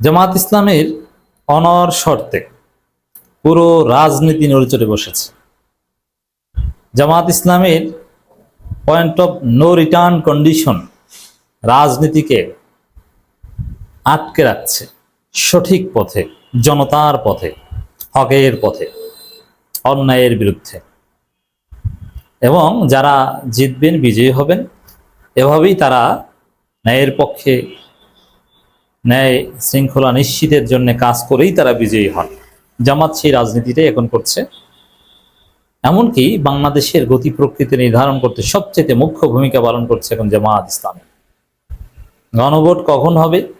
জামাত ইসলামের অনর শর্তে পুরো রাজনীতি নড়ে চড়ে বসেছে। জামাত ইসলামের point of no return condition রাজনীতিকে আটকে রাখছে সঠিক পথে, জনতার পথে, হকের পথে, অন্যায়ের বিরুদ্ধে। এবং যারা জিতবেন, বিজয়ী হবেন, এভাবেই তারা ন্যায়ের পক্ষে ন্যায় শৃঙ্খলা নিশ্চিতের জন্য কাজ করেই তারা বিজয়ী হন। জামাত সেই রাজনীতিটাই এখন করছে। এমনকি বাংলাদেশের গতি প্রকৃতি নির্ধারণ করতে সবচেয়ে মুখ্য ভূমিকা পালন করছে এখন জামাত ইসলাম। গণভোট কখন হবে?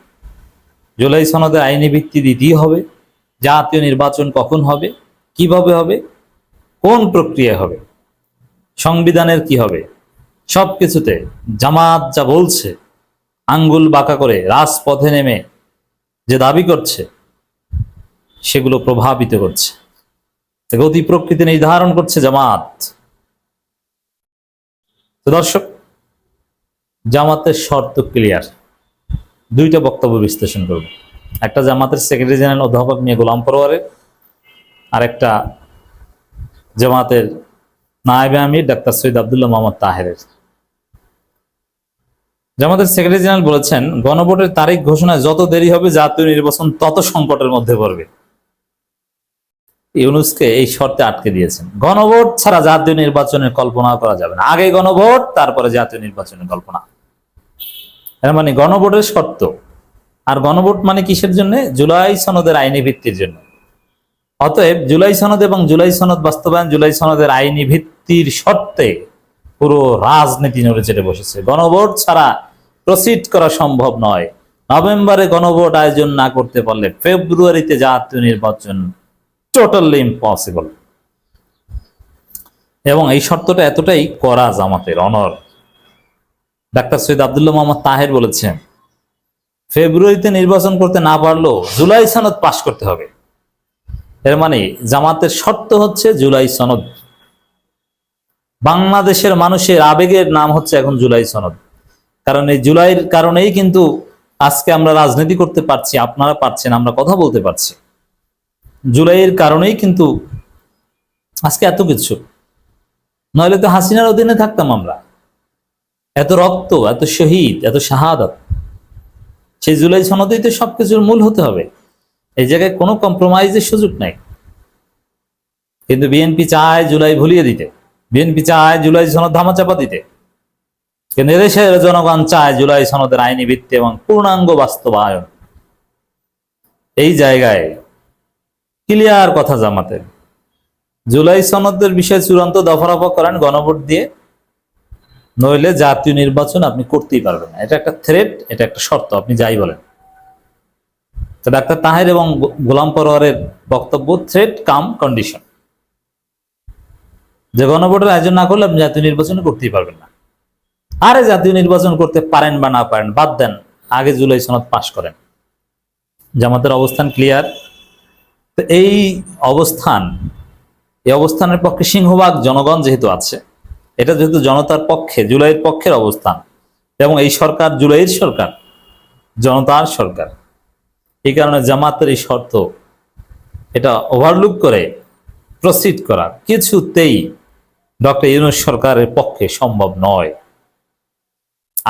জুলাই সনদের আইনি ভিত্তি দিতেই হবে। জাতীয় নির্বাচন কখন হবে? কীভাবে হবে? কোন প্রক্রিয়া হবে? সংবিধানের কি হবে? সব কিছুতে জামাত যা বলছে আঙ্গুল বাঁকা করে রাজপথে নেমে যে দাবি করছে, সেগুলো প্রভাবিত করছে। গতি প্রকৃতি নির্ধারণ করছে জামাত। দর্শক, জামাতের শর্ত ক্লিয়ার দুইটা বক্তব্য বিশ্লেষণ করব। একটা জামাতের সেক্রেটারি জেনারেল অধ্যাপক মিয়া গোলাম পরোয়ারের আর একটা জামাতের নায়েবে আমির, ডাক্তার সৈয়দ আবদুল্লাহ মোহাম্মদ তাহেরের। জামাতের সেক্রেটারি জেনারেল বলেছেন, গণভোটের তারিখ ঘোষণায় যত দেরি হবে, জাতীয় নির্বাচন তত সংকটের মধ্যে পড়বে। ইউনুসকে এই শর্তে আটকে দিয়েছেন। গণভোট ছাড়া জাতীয় নির্বাচনের কল্পনা করা যাবে না। আগে গণভোট, তারপরে জাতীয় নির্বাচনের কল্পনা। মানে গণভোটের শর্ত। আর গণভোট মানে কিসের জন্য? জুলাই সনদের আইনি ভিত্তির জন্য। অতএব জুলাই সনদ এবং জুলাই সনদ বাস্তবায়ন, জুলাই সনদের আইনি ভিত্তির শর্তে পুরো রাজনীতি নড়ে চেড়ে বসেছে। গণভোট ছাড়া প্রসিড করা সম্ভব নয়। নভেম্বরে গণভোট আয়োজন না করতে পারলে ফেব্রুয়ারিতে জাতীয় নির্বাচন টোটালি ইম্পসিবল এবং এই শর্তটা এতটাই করা জামাতের অনর ডাক্তার সৈয়দ আবদুল্লাহ মোহাম্মদ তাহের বলেছেন, ফেব্রুয়ারিতে নির্বাচন করতে না পারলেও জুলাই সনদ পাশ করতে হবে। এর মানে জামাতের শর্ত হচ্ছে জুলাই সনদ বাংলাদেশের মানুষের আবেগের নাম হচ্ছে এখন জুলাই সনদ। কারণ এই জুলাইয়ের কারণেই কিন্তু আজকে আমরা রাজনীতি করতে পারছি, আপনারা পারছেন, আমরা কথা বলতে পারছি। জুলাইয়ের কারণেই কিন্তু আজকে এত কিছু। নইলে তো হাসিনার অধীনে থাকতাম আমরা। এত রক্ত, এত শহীদ, এত শাহাদত। সেই জুলাই সনদেই তো সবকিছুর মূল হতে হবে। এই জায়গায় কোনো কম্প্রোমাইজের সুযোগ নাই। কিন্তু বিএনপি চায় জুলাই ভুলিয়ে দিতে। বিএনপি চায় জুলাই সনদ ধামাচাপা দিতে। কিন্তু এদেশের জনগণ চায় জুলাই সনদের আইনি ভিত্তি এবং পূর্ণাঙ্গ বাস্তবায়ন। এই জায়গায় ক্লিয়ার কথা জামাতে। জুলাই সনদের বিষয়ে চূড়ান্ত দফারফা করেন গণভোট দিয়ে। নইলে জাতীয় নির্বাচন আপনি করতেই পারবেন না। এটা একটা থ্রেট এটা একটা শর্ত, আপনি যাই বলেন। তো ডাক্তার তাহের এবং গোলাম পরোয়ারের বক্তব্য থ্রেট কাম কন্ডিশন যে গণভোটের আয়োজন না করলে আপনি জাতীয় নির্বাচন করতেই পারবেন না। আরে জাতীয় নির্বাচন করতে পারেন বা না পারেন, বাদ দেন, আগে জুলাই সনদ পাশ করেন। জামাতের অবস্থান ক্লিয়ার তো এই অবস্থান, এই অবস্থানের পক্ষে সিংহভাগ জনগণ যেহেতু আছে, এটা যেহেতু জনতার পক্ষে, জুলাইয়ের পক্ষের অবস্থান, এবং এই সরকার জুলাইয়ের সরকার, জনতার সরকার। এই কারণে জামাতের এই শর্ত, এটা ওভারলুক করে প্রসিড করা কিছুতেই ডক্টর ইউনুস সরকারের পক্ষে সম্ভব নয়।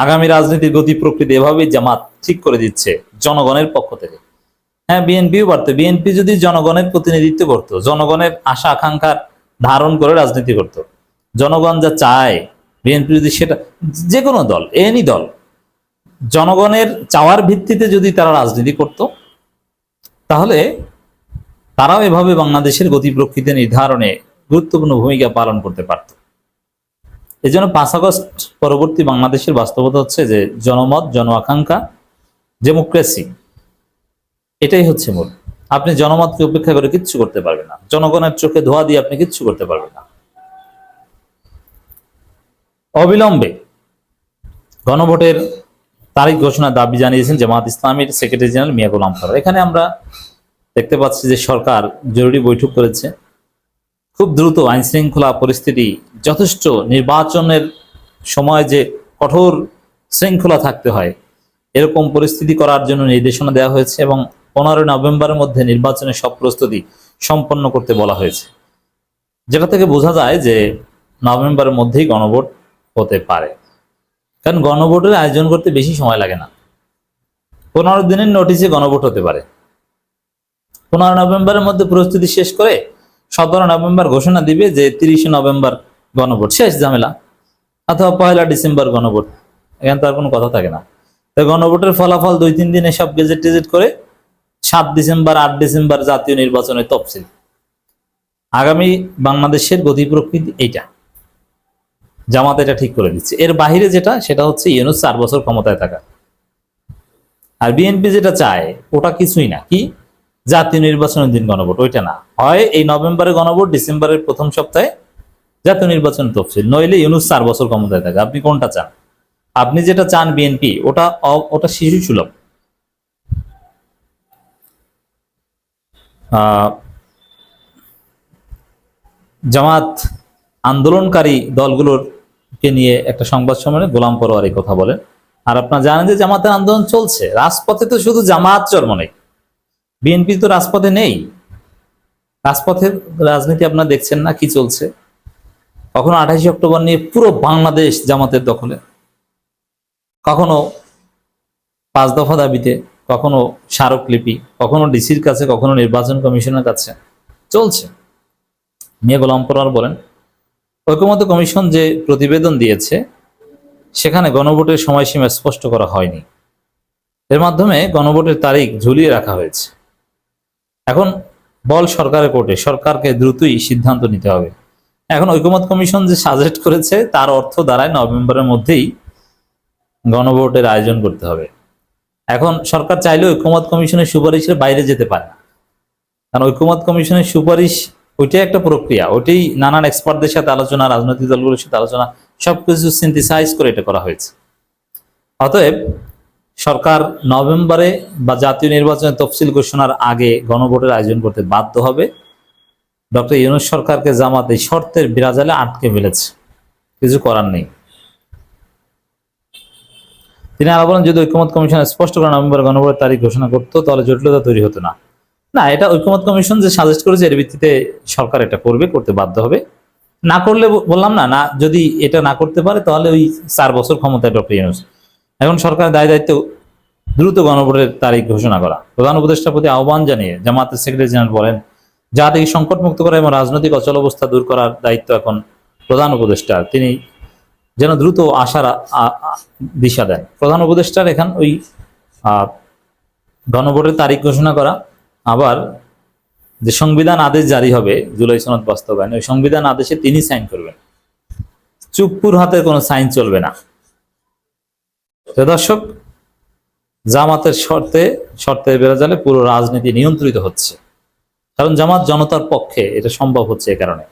আগামী রাজনীতির গতি প্রকৃতি এভাবেই জামাত ঠিক করে দিচ্ছে জনগণের পক্ষ থেকে। হ্যাঁ বিএনপিও পারতো বিএনপি যদি জনগণের প্রতিনিধিত্ব করত, জনগণের আশা আকাঙ্ক্ষার ধারণ করে রাজনীতি করত, জনগণ যা চায়, বিএনপি যদি সেটা, যে কোনো দল, এনি দল, জনগণের চাওয়ার ভিত্তিতে যদি তারা রাজনীতি করত, তাহলে তারাও এভাবে বাংলাদেশের গতি প্রকৃতি নির্ধারণে গুরুত্বপূর্ণ ভূমিকা পালন করতে পারত। এই জন্য পাঁচ আগস্ট পরবর্তী বাংলাদেশের বাস্তবতা হচ্ছে যে জনমত জন আকাঙ্ক্ষা ডেমোক্রেসি, এটাই হচ্ছে মূল। আপনি জনমতকে উপেক্ষা করে কিচ্ছু করতে পারবেন না। জনগণের চোখে ধোয়া দিয়ে আপনি কিচ্ছু করতে পারবেন না। অবিলম্বে গণভোটের তারিখ ঘোষণার দাবি জানিয়েছেন জামাত ইসলামের সেক্রেটারি জেনারেল মিয়া গোলাম। এখানে আমরা দেখতে পাচ্ছি যে সরকার জরুরি বৈঠক করেছে। খুব দ্রুত আইন শৃঙ্খলা পরিস্থিতি যথেষ্ট, নির্বাচনের সময় যে কঠোর শৃঙ্খলা থাকতে হয়, এরকম পরিস্থিতি করার জন্য নির্দেশনা দেওয়া হয়েছে এবং পনেরোই নভেম্বরের মধ্যে নির্বাচনের সব প্রস্তুতি সম্পন্ন করতে বলা হয়েছে। যেটা থেকে বোঝা যায় যে নভেম্বরের মধ্যেই গণভোট হতে পারে। কারণ গণভোটের আয়োজন করতে বেশি সময় লাগে না। পনেরো দিনের নোটিশে গণভোট হতে পারে। পনেরো নভেম্বরের মধ্যে প্রস্তুতি শেষ করে সতেরো নভেম্বর ঘোষণা দিবে যে তিরিশে নভেম্বর গণভোট, শেষ ঝামেলা। অথবা পয়লা ডিসেম্বর গণভোট। এখানে তো আর কোনো কথা থাকে না। তো গণভোটের ফলাফল দুই, তিন দিনে সব গেজেট টেজেট করে সাত ডিসেম্বর, আট ডিসেম্বর জাতীয় নির্বাচনের তফসিল। আগামী বাংলাদেশের গতি প্রকৃতি এইটা। জামাত এটা ঠিক করে দিচ্ছে এর বাহিরে যেটা, সেটা হচ্ছে ইউনুস চার বছর ক্ষমতায় থাকা। আর বিএনপি যেটা চায়, ওটা কিছুই না। কি? জাতীয় নির্বাচনের দিন গণভোট, ওইটা না। হয় এই নভেম্বরে গণভোট, ডিসেম্বরের প্রথম সপ্তাহে জাতীয় নির্বাচন তফসিল। নইলে ইউনুস চার বছর ক্ষমতায় থাকে। আপনি কোনটা চান? আপনি যেটা চান বিএনপি, ওটা ওটা শিশু সুলভ। জামাত আন্দোলনকারী দলগুলোর কে নিয়ে একটা সংবাদ সম্মেলনে গোলাম পরোয়ার কথা বলেন। আর আপনারা জানেন যে জামাতের আন্দোলন চলছে। রাজপথে তো শুধু জামাত জন্ম নেই বিএনপি তো রাজপথে নেই। রাজপথের রাজনীতি আপনারা দেখছেন না কি চলছে। কখনো আঠাশে অক্টোবর নিয়ে পুরো বাংলাদেশ জামাতের দখলে। কখনো পাঁচ দফা দাবিতে, কখনো স্মারকলিপি, কখনো ডিসির কাছে, কখনো নির্বাচন কমিশনের কাছে। চলছে। মিয়া গোলাম বলেন, ঐকমত্য কমিশন যে প্রতিবেদন দিয়েছে, সেখানে গণভোটের সময়সীমা স্পষ্ট করা হয়নি। এর মাধ্যমে গণভোটের তারিখ ঝুলিয়ে রাখা হয়েছে। এখন বল সরকারের কোর্টে, সরকারকে দ্রুতই সিদ্ধান্ত নিতে হবে। এখন ঐকমত কমিশন যে সাজেস্ট করেছে, তার অর্থ দাঁড়ায় নভেম্বরের মধ্যেই গণভোটের আয়োজন করতে হবে। এখন সরকার চাইলে ঐকমত কমিশনের সুপারিশের বাইরে যেতে পারে না। কারণ ঐকমত কমিশনের সুপারিশ, ওইটাই একটা প্রক্রিয়া। ওইটাই নানান এক্সপার্টদের সাথে আলোচনা, রাজনৈতিক দলগুলোর সাথে আলোচনা, সবকিছু সিনথিসাইজ করে এটা করা হয়েছে। অতএব সরকার নভেম্বরে বা জাতীয় নির্বাচনের তফসিল ঘোষণার আগে গণভোটের আয়োজন করতে বাধ্য হবে। ডক্টর ইউনুস সরকারকে জামাত এই শর্তের বিরাজালে আটকে ফেলেছে। কিছু করার নেই। তিনি আরও বলেন, যদি ঐক্যমত কমিশন স্পষ্ট করে নভেম্বর গণভোটের তারিখ ঘোষণা করতো, তাহলে জটিলতা তৈরি হতো না। না, এটা ঐক্যমত কমিশন যে সাজেস্ট করেছে, এর ভিত্তিতে সরকার এটা করবে, করতে বাধ্য হবে। না করলে বললাম না না, যদি এটা না করতে পারে, তাহলে ওই চার বছর ক্ষমতায় ডক্টর ইউনুস। এখন সরকারের দায় দায়িত্ব দ্রুত গণভোটের তারিখ ঘোষণা করা। প্রধান উপদেষ্টার প্রতি আহ্বান জানিয়ে জামাতের সেক্রেটারি জেনারেল বলেন জাতিকে সংকট মুক্ত করা এবং রাজনৈতিক অচল অবস্থা দূর করার দায়িত্ব এখন প্রধান উপদেষ্টার। তিনি যেন দ্রুত আশার দিশা দেন। প্রধান উপদেষ্টার এখান ওই গণভোটের তারিখ ঘোষণা করা। আবার যে সংবিধান আদেশ জারি হবে জুলাই সনদ বাস্তবায়ন, ওই সংবিধান আদেশে তিনি সাইন করবেন। চুপ্পুর হাতে কোনো সাইন চলবে না। দর্শক, জামাতের শর্তে শর্তে বেড়ে পুরো রাজনীতি নিয়ন্ত্রিত হচ্ছে। কারণ জামাত জনতার পক্ষে এটা সম্ভব হচ্ছে এ কারণে।